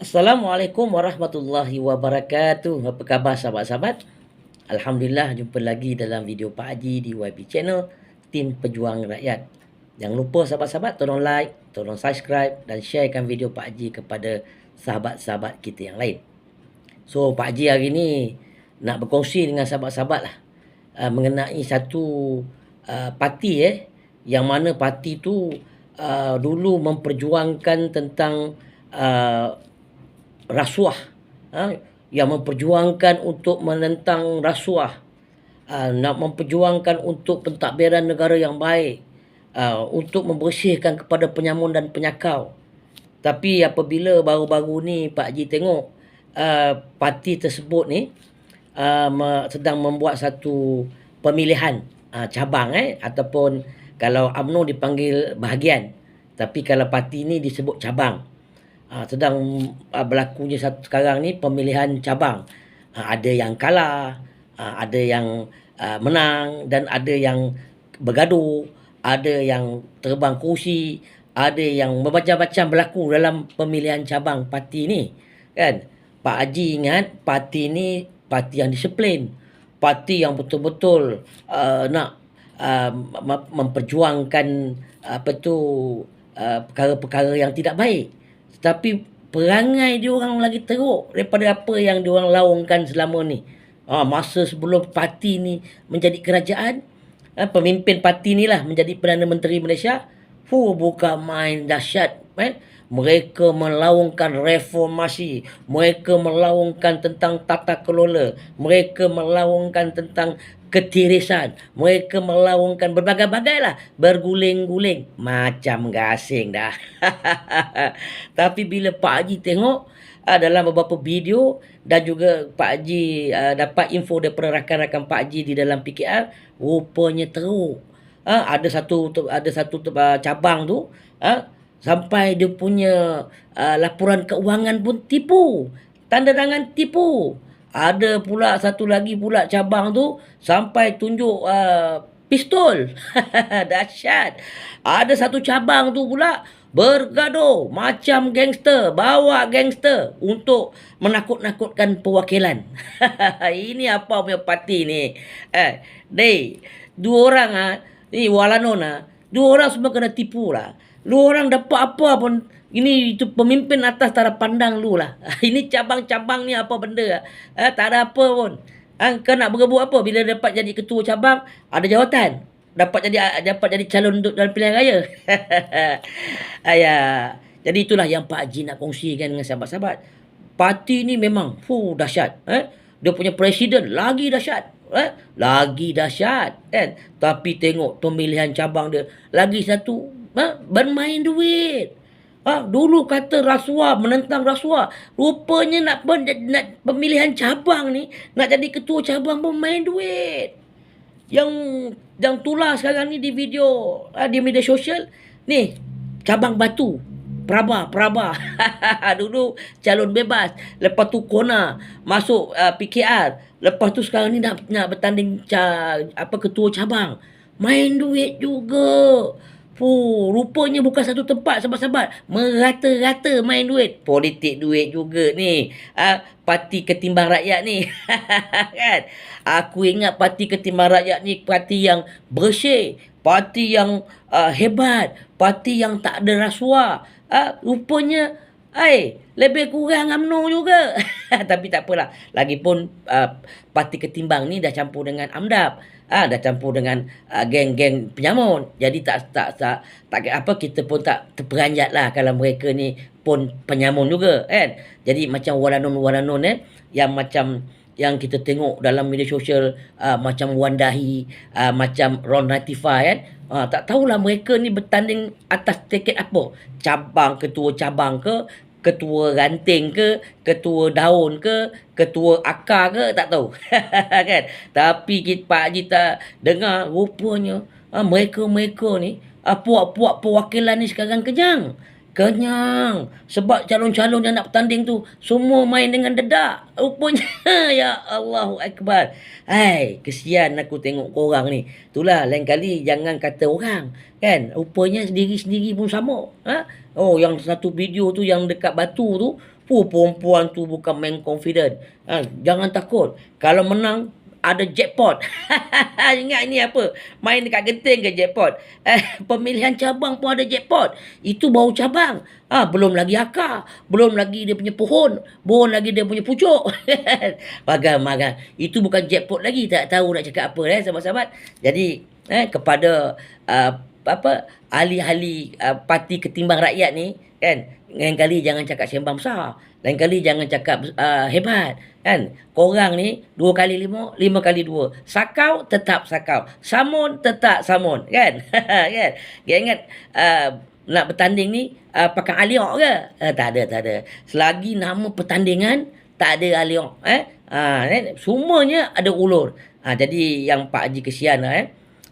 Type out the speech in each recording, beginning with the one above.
Assalamualaikum warahmatullahi wabarakatuh. Apa khabar sahabat-sahabat? Alhamdulillah jumpa lagi dalam video Pak Haji di YB Channel Tim Pejuang Rakyat. Jangan lupa sahabat-sahabat tolong like, tolong subscribe dan sharekan video Pak Haji kepada sahabat-sahabat kita yang lain. So Pak Haji hari ni nak berkongsi dengan sahabat-sahabat lah uh, mengenai satu uh, parti eh yang mana parti tu uh, dulu memperjuangkan tentang uh, rasuah ha, yang memperjuangkan untuk menentang rasuah uh, nak memperjuangkan untuk pentadbiran negara yang baik uh, untuk membersihkan kepada penyamun dan penyakau. Tapi apabila baru-baru ni Pak Haji tengok uh, parti tersebut ni uh, sedang membuat satu pemilihan uh, cabang eh ataupun kalau UMNO dipanggil bahagian. Tapi kalau parti ni disebut cabang uh, sedang uh, berlakunya satu sekarang ni pemilihan cabang. Uh, ada yang kalah uh, ada yang uh, menang dan ada yang bergaduh ada yang terbang kursi ada yang macam-macam berlaku dalam pemilihan cabang parti ni kan? Pak Haji ingat parti ni parti yang disiplin parti yang betul-betul uh, nak uh, memperjuangkan apa tu uh, perkara-perkara yang tidak baik tetapi perangai dia orang lagi teruk daripada apa yang dia orang laungkan selama ni uh, masa sebelum parti ni menjadi kerajaan uh, pemimpin parti ni lah menjadi Perdana Menteri Malaysia Fu bukan main dahsyat eh? mereka melaungkan reformasi mereka melaungkan tentang tata kelola mereka melaungkan tentang ketirisan. Mereka melaungkan berbagai-bagai lah berguling-guling. Macam gasing dah. Tapi bila Pak Haji tengok uh, dalam beberapa video dan juga Pak Haji uh, dapat info daripada rakan-rakan Pak Haji di dalam PKR rupanya teruk. Uh, ada satu ada satu uh, cabang tu uh, sampai dia punya uh, laporan keuangan pun tipu. Tanda tangan tipu ada pula satu lagi pula cabang tu sampai tunjuk uh, pistol. Dahsyat. Ada satu cabang tu pula bergaduh macam gangster bawa gangster untuk menakut-nakutkan perwakilan. Ini apa punya parti ni? Eh dei dua orang ah ni walanon ah dua orang semua kena tipu lah. Lu orang dapat apa pun ini itu pemimpin atas tak ada pandang lu lah. ini cabang-cabang ni apa benda. Eh, tak ada apa pun. Ha, kau nak berebut apa bila dapat jadi ketua cabang ada jawatan. Dapat jadi dapat jadi calon untuk dalam pilihan raya. Ayah. Jadi itulah yang Pak Haji nak kongsikan dengan sahabat-sahabat. Parti ni memang fuh dahsyat. Eh? Dia punya presiden lagi dahsyat. Eh? Lagi dahsyat. Kan? Tapi tengok pemilihan cabang dia. Lagi satu ha? bermain duit. Ha? Dulu kata rasuah, menentang rasuah. Rupanya nak, pen, nak pemilihan cabang ni, nak jadi ketua cabang pun main duit. Yang yang tular sekarang ni di video, ha, di media sosial, ni, cabang batu. Praba, Praba. Dulu calon bebas. Lepas tu Kona masuk uh, PKR. Lepas tu sekarang ni nak nak bertanding ca, apa ketua cabang. Main duit juga. Fuh, rupanya bukan satu tempat sahabat-sahabat. Merata-rata main duit. Politik duit juga ni. Ah, parti ketimbang rakyat ni. kan? Aku ingat parti ketimbang rakyat ni parti yang bersih. Parti yang uh, hebat. Parti yang tak ada rasuah. Ah, rupanya Hai, lebih kurang UMNO juga. Tapi tak apalah. Lagipun uh, parti ketimbang ni dah campur dengan AMDAP. Ah, dah campur dengan uh, geng-geng penyamun. Jadi tak tak tak tak apa kita pun tak terperanjat lah kalau mereka ni pun penyamun juga kan. Jadi macam walanon-walanon eh yang macam yang kita tengok dalam media sosial uh, macam Wandahi, uh, macam Ron Natifah kan. Uh, tak tahulah mereka ni bertanding atas tiket apa. Cabang, ketua cabang ke, ketua ranting ke, ketua daun ke, ketua akar ke, tak tahu. kan? Tapi kita, Pak Haji tak dengar rupanya uh, mereka-mereka ni, uh, puak-puak perwakilan ni sekarang kenyang. Kenyang. Sebab calon-calon yang nak bertanding tu semua main dengan dedak. Rupanya ya Allahu Akbar. Hai, kesian aku tengok korang ni. Itulah lain kali jangan kata orang. Kan? Rupanya sendiri-sendiri pun sama. Ha? Oh, yang satu video tu yang dekat batu tu. Pu perempuan tu bukan main confident. Ha, jangan takut. Kalau menang ada jackpot. Ingat ini apa? Main dekat genting ke jackpot? Eh, pemilihan cabang pun ada jackpot. Itu baru cabang. Ha, belum lagi akar. Belum lagi dia punya pohon. Belum lagi dia punya pucuk. Magang. Itu bukan jackpot lagi. Tak tahu nak cakap apa, eh, sahabat-sahabat. Jadi, eh, kepada uh, apa ahli-ahli uh, parti ketimbang rakyat ni, kan? Lain kali jangan cakap sembang besar. Lain kali jangan cakap uh, hebat. Kan? Korang ni dua kali lima, lima kali dua. Sakau tetap sakau. Samun tetap samun. Kan? kan? Dia ingat uh, nak bertanding ni uh, pakai aliok ke? Uh, tak ada, tak ada. Selagi nama pertandingan, tak ada aliok. Eh? Uh, kan? Semuanya ada ulur. Uh, jadi yang Pak Haji kesian lah. Eh?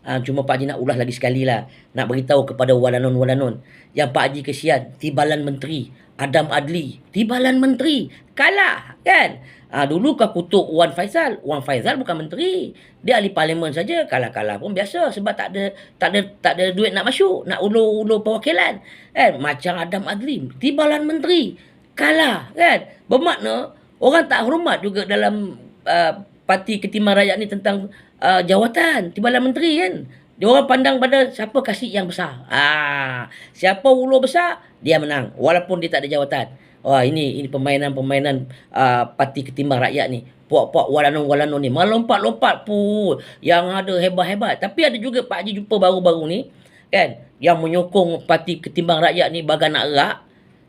Uh, cuma Pak Haji nak ulas lagi sekali lah. Nak beritahu kepada walanon-walanon. Yang Pak Haji kesian, tibalan menteri. Adam Adli, tibalan menteri. Kalah kan? Ha, dulu kau kutuk Wan Faisal. Wan Faisal bukan menteri. Dia ahli parlimen saja. Kalah-kalah pun biasa. Sebab tak ada tak ada, tak ada duit nak masuk. Nak ulur-ulur perwakilan. Kan? Macam Adam Adli. Tibalan menteri. Kalah. Kan? Bermakna orang tak hormat juga dalam uh, parti ketimbang rakyat ni tentang uh, jawatan. Tibalan menteri kan? Dia orang pandang pada siapa kasih yang besar. Ah, siapa ulu besar, dia menang. Walaupun dia tak ada jawatan. Wah, ini ini permainan-permainan uh, parti ketimbang rakyat ni. Puak-puak walanon-walanon ni. Malah lompat-lompat pun. Yang ada hebat-hebat. Tapi ada juga Pak Haji jumpa baru-baru ni. Kan? Yang menyokong parti ketimbang rakyat ni bagai nak erak.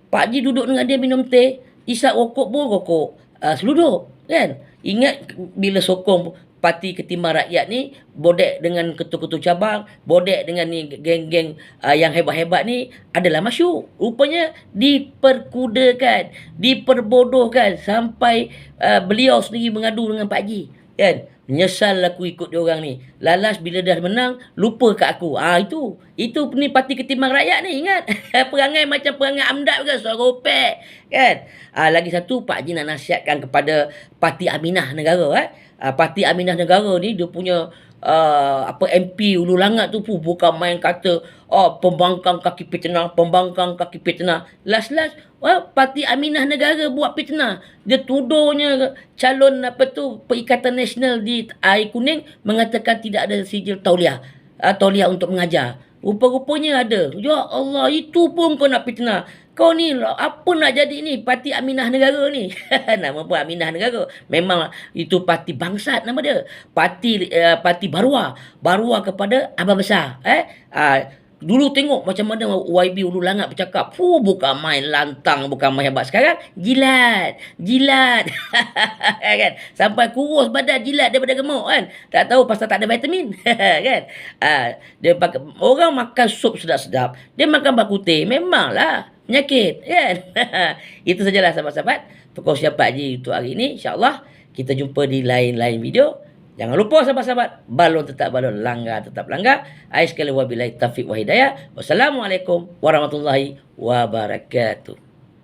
Pak Haji duduk dengan dia minum teh. Isap rokok pun rokok. Uh, seluduk. Kan? Ingat bila sokong parti ketimbang rakyat ni bodek dengan ketua-ketua cabang, bodek dengan ni geng-geng uh, yang hebat-hebat ni adalah masuk. Rupanya diperkudakan, diperbodohkan sampai uh, beliau sendiri mengadu dengan Pak Haji. Kan? Menyesal aku ikut dia orang ni. Lalas bila dah menang, lupa kat aku. Ah ha, itu. Itu ni parti ketimbang rakyat ni, ingat. perangai macam perangai amdat ke, suara opek. Kan? Ah ha, lagi satu, Pak Haji nak nasihatkan kepada parti Aminah Negara. Eh? Uh, parti Aminah Negara ni dia punya uh, apa MP Ulu Langat tu pun bukan main kata oh pembangkang kaki fitnah pembangkang kaki fitnah last last well, parti Aminah Negara buat fitnah dia tuduhnya calon apa tu Perikatan Nasional di Air Kuning mengatakan tidak ada sijil tauliah uh, tauliah untuk mengajar Rupa-rupanya ada. Ya Allah, itu pun kau nak fitnah. Kau ni apa nak jadi ni parti Aminah Negara ni? nama pun Aminah Negara. Memang itu parti bangsat nama dia. Parti uh, parti Barua. Barua kepada Abang Besar. Eh? Uh, Dulu tengok macam mana YB Ulu Langat bercakap. Fuh, bukan main lantang, bukan main hebat. Sekarang, jilat. Jilat. kan? Sampai kurus badan jilat daripada gemuk kan? Tak tahu pasal tak ada vitamin. kan? Uh, dia pakai, orang makan sup sedap-sedap. Dia makan bakute. Memanglah. Penyakit. Kan? Itu sajalah sahabat-sahabat. Perkongsian Pak Haji untuk hari ini. InsyaAllah. Kita jumpa di lain-lain video. Jangan lupa sahabat-sahabat, balon tetap balon, langgar tetap langgar. Ais sekali wabillahi taufiq wa hidayah. Wassalamualaikum warahmatullahi wabarakatuh.